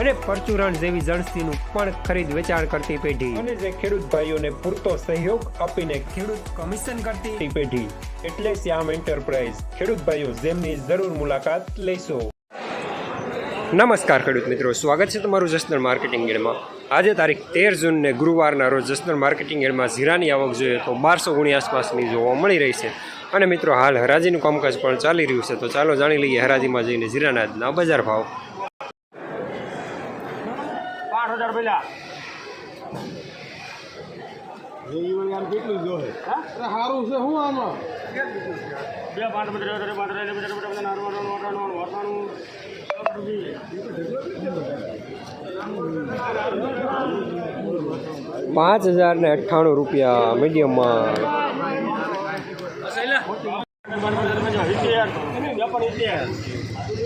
અને પરચુરણ જેવી જણસીનું પણ ખરીદ વેચાણ કરતી પેઢી. અને જે ખેડૂત ભાઈઓને પૂરતો સહયોગ આપીને ખેડૂત કમિશન કરતી પેઢી. એટલે શ્યામ એન્ટરપ્રાઇઝ. ખેડૂત ભાઈઓ જેમની જરૂર મુલાકાત લેશો. નમસ્કાર ખેડૂત મિત્રો સ્વાગત છે તમારું જસનલ માર્કેટિંગ યાર્ડમાં આજે તારીખ તેર જૂનને ગુરુવારના રોજ જસનલ માર્કેટિંગ એડમાં જીરાની આવક જોઈએ તો બારસો ગુણી આસપાસની જોવા મળી રહી છે. અને મિત્રો હાલ હરાજીનું કામકાજ પણ ચાલી રહ્યું છે. તો ચાલો જાણી લઈએ હરાજીમાં જઈને જીરાના બજાર ભાવ. પાંચ હજાર પેલા સારું છે શું આમાં બે પાંચ બત્રીસ બત્રીસ પાંત્રીસ બત્રીસ બત્રીસ બત્રીસ અઠાણું અઠાણું અઠાણું પાંચ હજાર ને અઠ્ઠાણું રૂપિયા મીડિયમમાં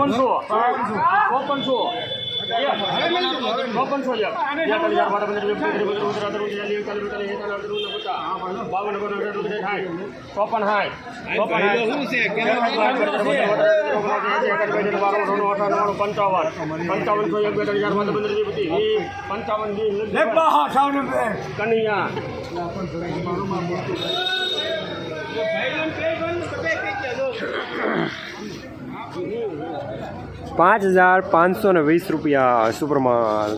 ચોપનસો ચોપનસો ચોપનસો ચોપન હાય ચોપન પંચાવન પંચાવનસો એક બે ત્રણ હજાર પંચાવન કનૈયા પાંચ હજાર પાંચસો ને વીસ રૂપિયા સુપરમાલ.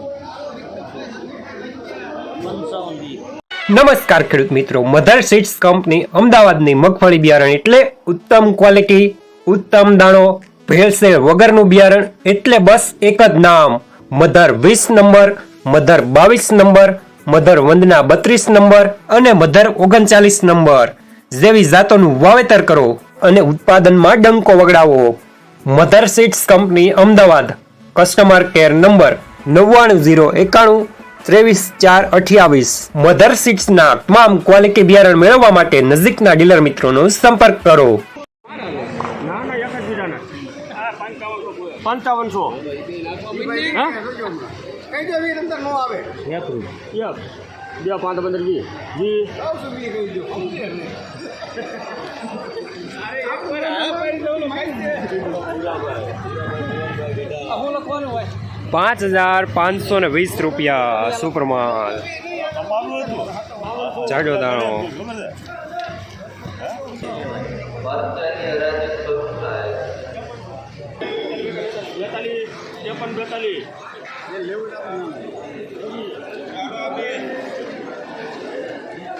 નમસ્કાર ખેડૂત મિત્રો, મધર સીડ્સ કંપની અમદાવાદની મગફળી બિયારણ એટલે ઉત્તમ ક્વોલિટી, ઉત્તમ દાણો ભેળસેળ વગરનું બિયારણ એટલે બસ એક જ નામ. મધર વીસ નંબર, મધર બાવીસ નંબર, મધર વંદના બત્રીસ નંબર અને મધર ઓગણચાલીસ નંબર. જેવી જાતોનું વાવેતર કરો અને ઉત્પાદનમાં ડંકો વગડાવો. Mother seats company Ahmedabad customer care number નવ્વાણું ઝીરો એકાણું ત્રેવીસ ચાર અઠ્યાવીસ. મધર સીટ્સના તમામ ક્વોલિટી બિયારણ મેળવવા માટે નજીકના ડીલર મિત્રોનો સંપર્ક કરો. ના ના એક જ બીજાના પંચાવનસો બે પાંચ પંદર વીસ. જી. પાંચ હજાર પાંચસો ને વીસ રૂપિયા સુપરમાલ જાડો દાણો.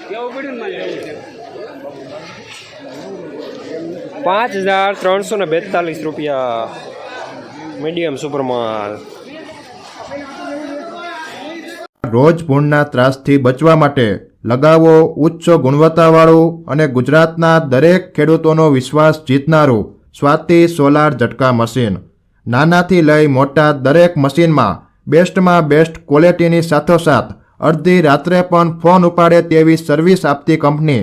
કેવું પડ્યું ને મારે? પાંચ હજાર ત્રણસો ને બેતાલીસ રૂપિયા મીડિયમ સુપરમાલ. રોજ ભૂણના ત્રાસથી બચવા માટે લગાવો ઉચ્ચ ગુણવત્તાવાળું અને ગુજરાતના દરેક ખેડૂતોનો વિશ્વાસ જીતનારું સ્વાતિ સોલાર ઝટકા મશીન. નાનાથી લઈ મોટા દરેક મશીનમાં બેસ્ટમાં બેસ્ટ ક્વોલિટીની સાથોસાથ અડધી રાત્રે પણ ફોન ઉપાડે તેવી સર્વિસ આપતી કંપની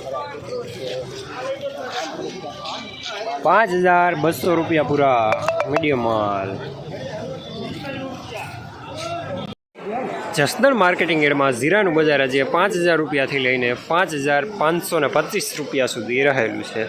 પાંચ હજાર બસો રૂપિયા પૂરા મીડિયમ માલ. જસદણ માર્કેટિંગ એડમાં જીરાનું બજાર આજે પાંચ હજાર રૂપિયાથી લઈને પાંચ હજાર પાંચસો પચીસ રૂપિયા સુધી રહેલું છે.